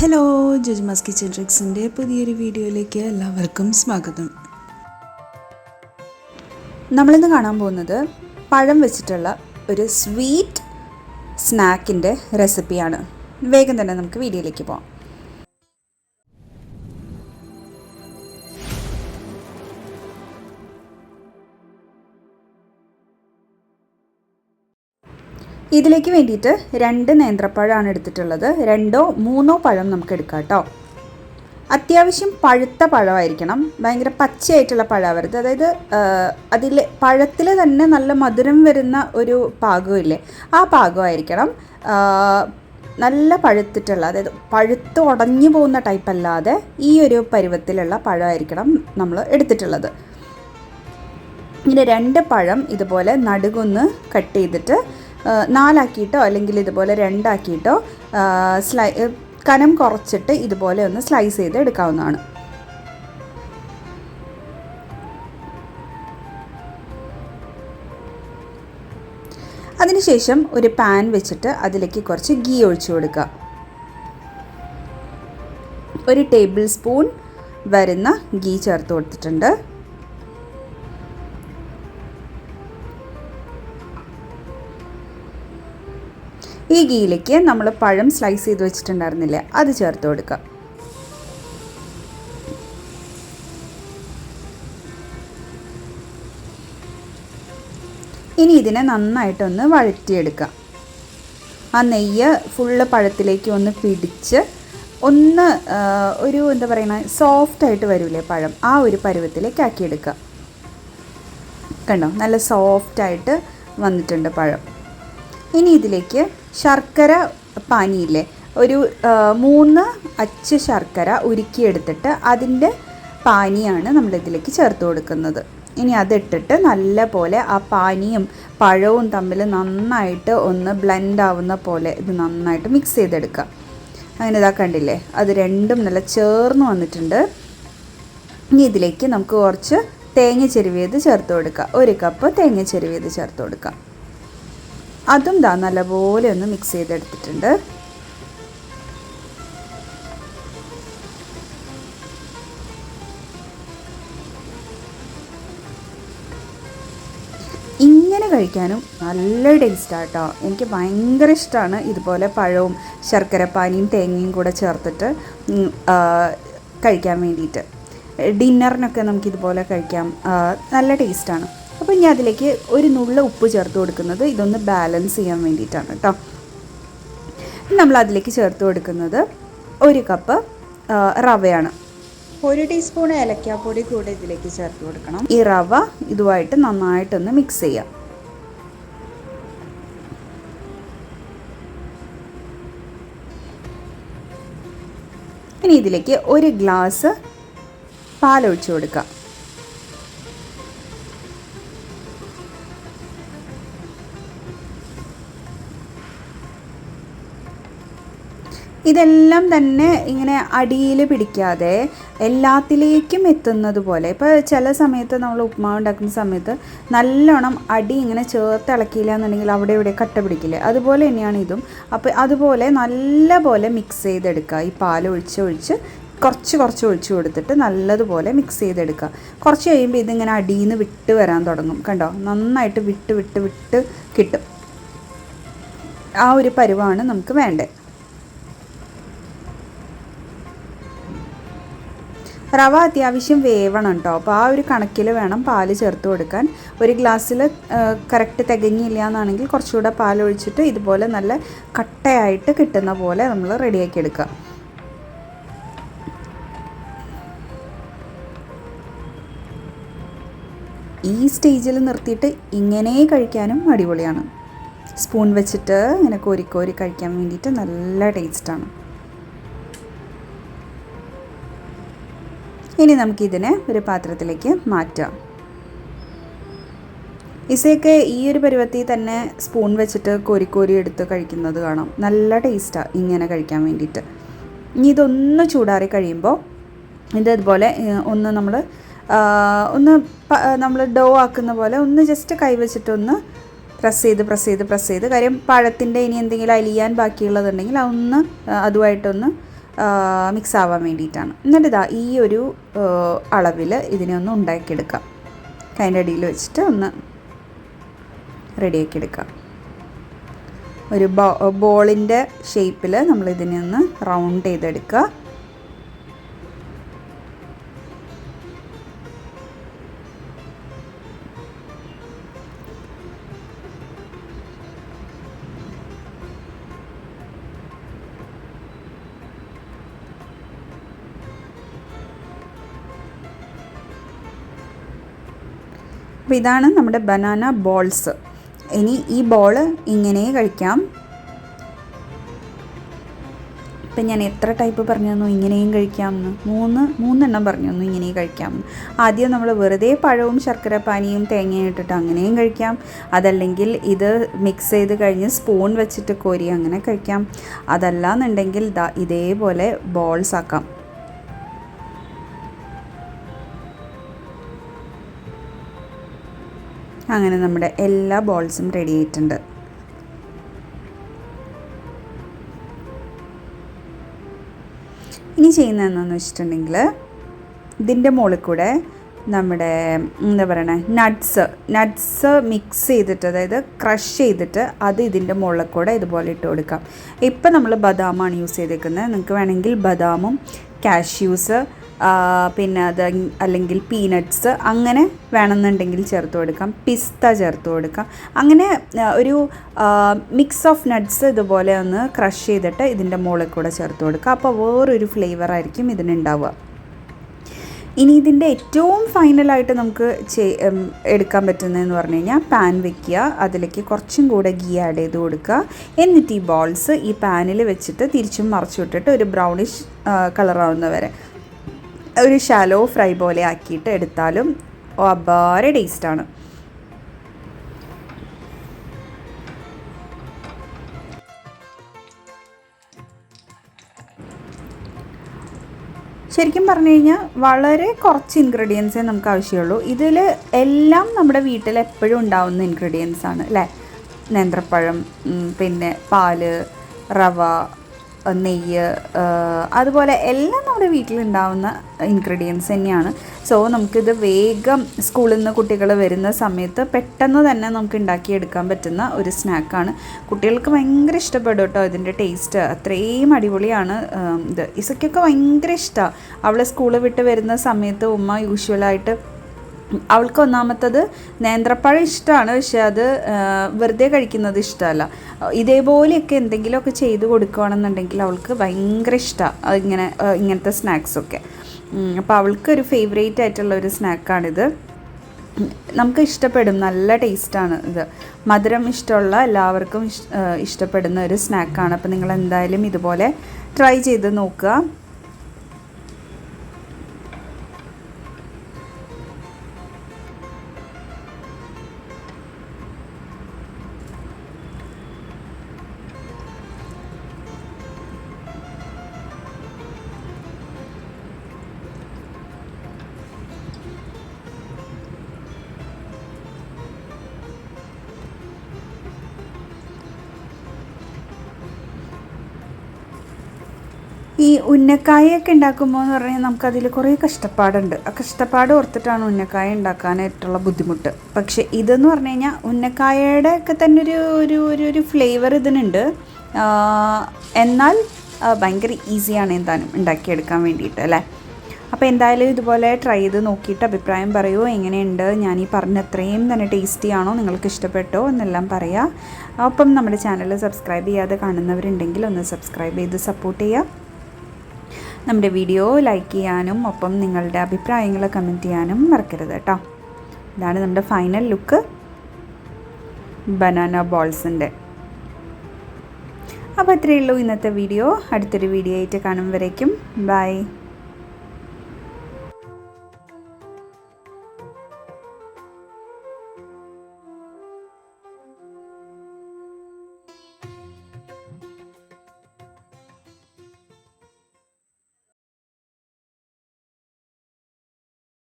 Hello ജജ്മാസ് kitchen ട്രിക്സിന്റെ പുതിയൊരു വീഡിയോയിലേക്ക് എല്ലാവർക്കും സ്വാഗതം. നമ്മളിന്ന് കാണാൻ പോകുന്നത് പഴം വെച്ചിട്ടുള്ള ഒരു സ്വീറ്റ് സ്നാക്കിന്റെ റെസിപ്പിയാണ്. വേഗം തന്നെ നമുക്ക് വീഡിയോയിലേക്ക് പോകാം ഇതിലേക്ക് വേണ്ടിയിട്ട് രണ്ട് നേന്ത്രപ്പഴമാണ് എടുത്തിട്ടുള്ളത്. രണ്ടോ മൂന്നോ പഴം നമുക്ക് എടുക്കാം കേട്ടോ. അത്യാവശ്യം പഴുത്ത പഴമായിരിക്കണം. ഭയങ്കര പച്ചയായിട്ടുള്ള പഴമാവരുത് അതായത് അതിൽ പഴത്തിൽ തന്നെ നല്ല മധുരം വരുന്ന ഒരു പാകമില്ലേ ആ പാകമായിരിക്കണം. നല്ല പഴുത്തിട്ടുള്ള അതായത് പഴുത്ത് ഉടഞ്ഞു പോകുന്ന ടൈപ്പ് അല്ലാതെ ഈ ഒരു പരുവത്തിലുള്ള പഴമായിരിക്കണം നമ്മൾ എടുത്തിട്ടുള്ളത്. ഇങ്ങനെ രണ്ട് പഴം ഇതുപോലെ നടുകൊന്ന് കട്ട് ചെയ്തിട്ട് നാലാക്കിയിട്ടോ അല്ലെങ്കിൽ ഇതുപോലെ രണ്ടാക്കിയിട്ടോ സ്ലൈ കനം കുറച്ചിട്ട് ഇതുപോലെ ഒന്ന് സ്ലൈസ് ചെയ്ത് എടുക്കാവുന്നതാണ്. അതിനുശേഷം ഒരു പാൻ വെച്ചിട്ട് അതിലേക്ക് കുറച്ച് ഗീ ഒഴിച്ചു കൊടുക്കുക. ഒരു ടേബിൾ സ്പൂൺ വരുന്ന ഗീ ചേർത്ത് കൊടുത്തിട്ടുണ്ട്. ഈ ഗീയിലേക്ക് നമ്മൾ പഴം സ്ലൈസ് ചെയ്ത് വെച്ചിട്ടുണ്ടായിരുന്നില്ലേ അത് ചേർത്ത് കൊടുക്കുക. ഇനി ഇതിനെ നന്നായിട്ടൊന്ന് വഴറ്റിയെടുക്കാം ആ നെയ്യ് ഫുള്ള് പഴത്തിലേക്ക് ഒന്ന് പിടിച്ച് ഒന്ന് ഒരു എന്താ പറയുന്ന സോഫ്റ്റ് ആയിട്ട് വരില്ലേ പഴം ആ ഒരു പരുവത്തിലേക്ക് ആക്കിയെടുക്കുക. കണ്ടോ? നല്ല സോഫ്റ്റായിട്ട് വന്നിട്ടുണ്ട് പഴം. ഇനി ഇതിലേക്ക് ശർക്കര പാനിയില്ലേ? ഒരു മൂന്ന് അച്ച് ശർക്കര ഉരുക്കിയെടുത്തിട്ട് അതിന്റെ പാനിയാണ് നമ്മളിതിലേക്ക് ചേർത്ത് കൊടുക്കുന്നത്. ഇനി അതിട്ടിട്ട് നല്ല പോലെ ആ പാനിയും പഴവും തമ്മിൽ നന്നായിട്ട് ഒന്ന് ബ്ലെൻഡ് ആവുന്ന പോലെ ഇത് നന്നായിട്ട് മിക്സ് ചെയ്തെടുക്കുക. അങ്ങനെ ഇതാ കണ്ടില്ലേ? അത് രണ്ടും നല്ല ചേർന്ന് വന്നിട്ടുണ്ട്. ഇനി ഇതിലേക്ക് നമുക്ക് കുറച്ച് തേങ്ങ ചെരുവിയത് ചേർത്ത് കൊടുക്കുക. ഒരു കപ്പ് തേങ്ങ ചെരുവിയത് ചേർത്ത് കൊടുക്കുക. അതും ദാ നല്ലപോലെ ഒന്ന് മിക്സ് ചെയ്തെടുത്തിട്ടുണ്ട്. ഇങ്ങനെ കഴിക്കാനും നല്ല ടേസ്റ്റാണ് എനിക്ക് ഭയങ്കര ഇഷ്ടമാണ് ഇതുപോലെ പഴവും ശർക്കരപ്പാനിയും തേങ്ങയും കൂടെ ചേർത്തിട്ട് കഴിക്കാൻ വേണ്ടിയിട്ട്. ഡിന്നറിനൊക്കെ നമുക്കിതുപോലെ കഴിക്കാം. നല്ല ടേസ്റ്റാണ് അപ്പോൾ ഇനി അതിലേക്ക് ഒരു നുള്ള ഉപ്പ് ചേർത്ത് കൊടുക്കുന്നത് ഇതൊന്ന് ബാലൻസ് ചെയ്യാൻ വേണ്ടിയിട്ടാണ് കേട്ടോ നമ്മൾ അതിലേക്ക് ചേർത്ത് കൊടുക്കുന്നത് ഒരു കപ്പ് റവയാണ്. ഒരു ടീസ്പൂൺ ഏലക്കാപ്പൊടി കൂടെ ഇതിലേക്ക് ചേർത്ത് കൊടുക്കണം. ഈ റവ ഇതുമായിട്ട് നന്നായിട്ടൊന്ന് മിക്സ് ചെയ്യാം. ഇനി ഇതിലേക്ക് ഒരു ഗ്ലാസ് പാലൊഴിച്ച് കൊടുക്കാം. ഇതെല്ലാം തന്നെ ഇങ്ങനെ അടിയിൽ പിടിക്കാതെ എല്ലാത്തിലേക്കും എത്തുന്നത് പോലെ. ഇപ്പോൾ ചില സമയത്ത് നമ്മൾ ഉപ്മാവ് ഉണ്ടാക്കുന്ന സമയത്ത് നല്ലോണം അടി ഇങ്ങനെ ചേർത്ത് ഇളക്കിയില്ല എന്നുണ്ടെങ്കിൽ അവിടെ ഇവിടെ കട്ട പിടിക്കില്ലേ? അതുപോലെ തന്നെയാണ് ഇതും. അപ്പോൾ അതുപോലെ നല്ല പോലെ മിക്സ് ചെയ്തെടുക്കുക. ഈ പാൽ ഒഴിച്ച് ഒഴിച്ച് കുറച്ച് കുറച്ച് ഒഴിച്ചു കൊടുത്തിട്ട് നല്ലതുപോലെ മിക്സ് ചെയ്തെടുക്കുക. കുറച്ച് കഴിയുമ്പോൾ ഇതിങ്ങനെ അടിയിൽ നിന്ന് വിട്ട് വരാൻ തുടങ്ങും. കണ്ടോ? നന്നായിട്ട് വിട്ട് വിട്ട് വിട്ട് കിട്ടും. ആ ഒരു പരുവാണ് നമുക്ക് വേണ്ടത്. റവ അത്യാവശ്യം വേവണം കേട്ടോ അപ്പോൾ ആ ഒരു കണക്കിൽ വേണം പാൽ ചേർത്ത് കൊടുക്കാൻ. ഒരു ഗ്ലാസ്സിൽ കറക്റ്റ് തികഞ്ഞില്ല എന്നാണെങ്കിൽ കുറച്ചുകൂടെ പാൽ ഒഴിച്ചിട്ട് ഇതുപോലെ നല്ല കട്ടയായിട്ട് കിട്ടുന്ന പോലെ നമ്മൾ റെഡിയാക്കി എടുക്കുക ഈ സ്റ്റേജിൽ നിർത്തിയിട്ട് ഇങ്ങനെ കഴിക്കാനും അടിപൊളിയാണ്. സ്പൂൺ വെച്ചിട്ട് ഇങ്ങനെ കോരിക്കോരി കഴിക്കാൻ വേണ്ടിയിട്ട് നല്ല ടേസ്റ്റാണ് ഇനി നമുക്കിതിനെ ഒരു പാത്രത്തിലേക്ക് മാറ്റാം. ഇസയൊക്കെ ഈ ഒരു പരുവത്തിൽ തന്നെ സ്പൂൺ വെച്ചിട്ട് കോരിക്കോരി എടുത്ത് കഴിക്കുന്നത് കാണാം. നല്ല ടേസ്റ്റാണ് ഇങ്ങനെ കഴിക്കാൻ വേണ്ടിയിട്ട്. ഇനി ഇതൊന്ന് ചൂടാറി കഴിയുമ്പോൾ ഇതേപോലെ ഒന്ന് നമ്മൾ ഒന്ന് നമ്മൾ ഡോ ആക്കുന്ന പോലെ ഒന്ന് ജസ്റ്റ് കൈവച്ചിട്ടൊന്ന് പ്രസ് ചെയ്ത് പ്രസ് ചെയ്ത് പ്രസ് ചെയ്ത്. കാര്യം പഴത്തിന്റെ ഇനി എന്തെങ്കിലും അലിയാൻ ബാക്കിയുള്ളതുണ്ടെങ്കിൽ അതൊന്ന് അതുമായിട്ടൊന്ന് മിക്സ് ആവാൻ വേണ്ടിയിട്ടാണ്. എന്നിട്ട് ഇതാ ഈ ഒരു അളവിൽ ഇതിനെ ഒന്ന് ഉണ്ടാക്കിയെടുക്കാം. അതിന്റെ അടിയിൽ വെച്ചിട്ട് ഒന്ന് റെഡിയാക്കി എടുക്കാം. ഒരു ബോ ബോളിന്റെ ഷേപ്പിൽ നമ്മൾ ഇതിനെ ഒന്ന് റൗണ്ട് ചെയ്തെടുക്കുക. അപ്പോൾ ഇതാണ് നമ്മുടെ ബനാന ബോൾസ് ഇനി ഈ ബോൾ ഇങ്ങനെ കഴിക്കാം. ഇപ്പം ഞാൻ എത്ര ടൈപ്പ് പറഞ്ഞു തന്നു? ഇങ്ങനെയും കഴിക്കാമെന്ന്. മൂന്ന് മൂന്നെണ്ണം പറഞ്ഞു തന്നു ഇങ്ങനെയും കഴിക്കാമെന്ന് ആദ്യം നമ്മൾ വെറുതെ പഴവും ശർക്കര പാനിയും തേങ്ങയും ഇട്ടിട്ട് അങ്ങനെയും കഴിക്കാം. അതല്ലെങ്കിൽ ഇത് മിക്സ് ചെയ്ത് കഴിഞ്ഞ് സ്പൂൺ വെച്ചിട്ട് കോരി അങ്ങനെ കഴിക്കാം. അതല്ല എന്നുണ്ടെങ്കിൽ ദാ ഇതേപോലെ ബോൾസ് ആക്കാം. അങ്ങനെ നമ്മുടെ എല്ലാ ബോൾസും റെഡി ആയിട്ടുണ്ട്. ഇനി ചെയ്യുന്ന എന്താണെന്ന് വെച്ചിട്ടുണ്ടെങ്കിൽ ഇതിന്റെ മുകളിൽ കൂടെ നമ്മുടെ എന്താ പറയണത് നട്ട്സ് നട്ട്സ് മിക്സ് ചെയ്തിട്ട് അതായത് ക്രഷ് ചെയ്തിട്ട് അത് ഇതിന്റെ മുകളിൽ കൂടെ ഇതുപോലെ ഇട്ട് കൊടുക്കാം. ഇപ്പം നമ്മൾ ബദാമാണ് യൂസ് ചെയ്തേക്കുന്നത്. നിങ്ങൾക്ക് വേണമെങ്കിൽ ബദാമും കാഷ്യൂസ് പിന്നെ അത് അല്ലെങ്കിൽ പീനട്ട്സ് അങ്ങനെ വേണമെന്നുണ്ടെങ്കിൽ ചേർത്ത് കൊടുക്കാം. പിസ്ത ചേർത്ത് കൊടുക്കാം. അങ്ങനെ ഒരു മിക്സ് ഓഫ് നട്ട്സ് ഇതുപോലെ ഒന്ന് ക്രഷ് ചെയ്തിട്ട് ഇതിന്റെ മുകളിൽ കൂടെ ചേർത്ത് കൊടുക്കുക അപ്പോൾ വേറൊരു ഫ്ലേവർ ആയിരിക്കും ഇതിനുണ്ടാവുക. ഇനി ഇതിന്റെ ഏറ്റവും ഫൈനലായിട്ട് നമുക്ക് എടുക്കാൻ പറ്റുന്നതെന്ന് പറഞ്ഞു കഴിഞ്ഞാൽ പാൻ വെക്കുക. അതിലേക്ക് കുറച്ചും കൂടെ ഗീ ആഡ് ചെയ്ത് കൊടുക്കുക. എന്നിട്ട് ഈ ബോൾസ് ഈ പാനിൽ വെച്ചിട്ട് തിരിച്ചും മറച്ചു വിട്ടിട്ട് ഒരു ബ്രൗണിഷ് കളറാവുന്നവരെ ഒരു ഷാലോ ഫ്രൈ പോലെ ആക്കിയിട്ട് എടുത്താലും അപാര ടേസ്റ്റാണ് ശരിക്കും പറഞ്ഞു കഴിഞ്ഞാൽ വളരെ കുറച്ച് ഇൻഗ്രീഡിയൻസേ നമുക്ക് ആവശ്യമുള്ളൂ. ഇതിൽ എല്ലാം നമ്മുടെ വീട്ടിൽ എപ്പോഴും ഉണ്ടാവുന്ന ഇൻഗ്രീഡിയൻസ് ആണ് അല്ലേ? നേന്ത്രപ്പഴം പിന്നെ പാൽ റവ നെയ്യ് അതുപോലെ എല്ലാം നമ്മുടെ വീട്ടിലുണ്ടാവുന്ന ഇൻഗ്രീഡിയൻസ് തന്നെയാണ്. സോ നമുക്കിത് വേഗം സ്കൂളിൽ നിന്ന് കുട്ടികൾ വരുന്ന സമയത്ത് പെട്ടെന്ന് തന്നെ നമുക്ക് ഉണ്ടാക്കിയെടുക്കാൻ പറ്റുന്ന ഒരു സ്നാക്കാണ് കുട്ടികൾക്ക് ഭയങ്കര ഇഷ്ടപ്പെടും കേട്ടോ ഇതിന്റെ ടേസ്റ്റ് അത്രയും അടിപൊളിയാണ് ഇത്. ഇസയ്ക്കൊക്കെ ഭയങ്കര ഇഷ്ടമാണ് അവൾ സ്കൂൾ വിട്ട് വരുന്ന സമയത്ത് ഉമ്മ യൂഷ്വലായിട്ട് അവൾക്ക് ഒന്നാമത്തത് നേന്ത്രപ്പഴം ഇഷ്ടമാണ് പക്ഷെ അത് വെറുതെ കഴിക്കുന്നത് ഇഷ്ടമല്ല. ഇതേപോലെയൊക്കെ എന്തെങ്കിലുമൊക്കെ ചെയ്ത് കൊടുക്കുകയാണെന്നുണ്ടെങ്കിൽ അവൾക്ക് ഭയങ്കര ഇഷ്ടമാണ് ഇങ്ങനെ ഇങ്ങനത്തെ സ്നാക്സൊക്കെ. അപ്പോൾ അവൾക്ക് ഒരു ഫേവറേറ്റ് ആയിട്ടുള്ള ഒരു സ്നാക്കാണിത്. നമുക്ക് ഇഷ്ടപ്പെടും നല്ല ടേസ്റ്റാണ് ഇത്. മധുരം ഇഷ്ടമുള്ള എല്ലാവർക്കും ഇഷ്ടപ്പെടുന്ന ഒരു സ്നാക്കാണ്. അപ്പോൾ നിങ്ങൾ എന്തായാലും ഇതുപോലെ ട്രൈ ചെയ്ത് നോക്കുക. ഈ ഉന്നക്കായൊക്കെ ഉണ്ടാക്കുമ്പോൾ എന്ന് പറഞ്ഞാൽ നമുക്കതിൽ കുറേ കഷ്ടപ്പാടുണ്ട്. ആ കഷ്ടപ്പാട് ഓർത്തിട്ടാണ് ഉന്നക്കായ ഉണ്ടാക്കാനായിട്ടുള്ള ബുദ്ധിമുട്ട്. പക്ഷേ ഇതെന്ന് പറഞ്ഞു കഴിഞ്ഞാൽ ഉന്നക്കായയുടെ ഒക്കെ തന്നെ ഒരു ഒരു ഒരു ഒരു ഫ്ലേവർ ഇതിനുണ്ട്. എന്നാൽ ഭയങ്കര ഈസിയാണ് എന്തായാലും ഉണ്ടാക്കിയെടുക്കാൻ വേണ്ടിയിട്ട് അല്ലേ? അപ്പോൾ എന്തായാലും ഇതുപോലെ ട്രൈ ചെയ്ത് നോക്കിയിട്ട് അഭിപ്രായം പറയൂ. എങ്ങനെയുണ്ട്? ഞാൻ ഈ പറഞ്ഞ അത്രയും തന്നെ ടേസ്റ്റി ആണോ? നിങ്ങൾക്ക് ഇഷ്ടപ്പെട്ടോ? എന്നെല്ലാം പറയാം. അപ്പം നമ്മുടെ ചാനൽ സബ്സ്ക്രൈബ് ചെയ്യാതെ കാണുന്നവരുണ്ടെങ്കിൽ ഒന്ന് സബ്സ്ക്രൈബ് ചെയ്ത് സപ്പോർട്ട് ചെയ്യുക. നമ്മുടെ വീഡിയോ ലൈക്ക് ചെയ്യാനും ഒപ്പം നിങ്ങളുടെ അഭിപ്രായങ്ങൾ കമന്റ് ചെയ്യാനും മറക്കരുത് കേട്ടോ ഇതാണ് നമ്മുടെ ഫൈനൽ ലുക്ക് ബനാന ബോൾസിന്റെ അപ്പോൾ ഇത്രയേ ഉള്ളൂ ഇന്നത്തെ വീഡിയോ അടുത്തൊരു വീഡിയോ ആയിട്ട് കാണും വരേക്കും. ബൈ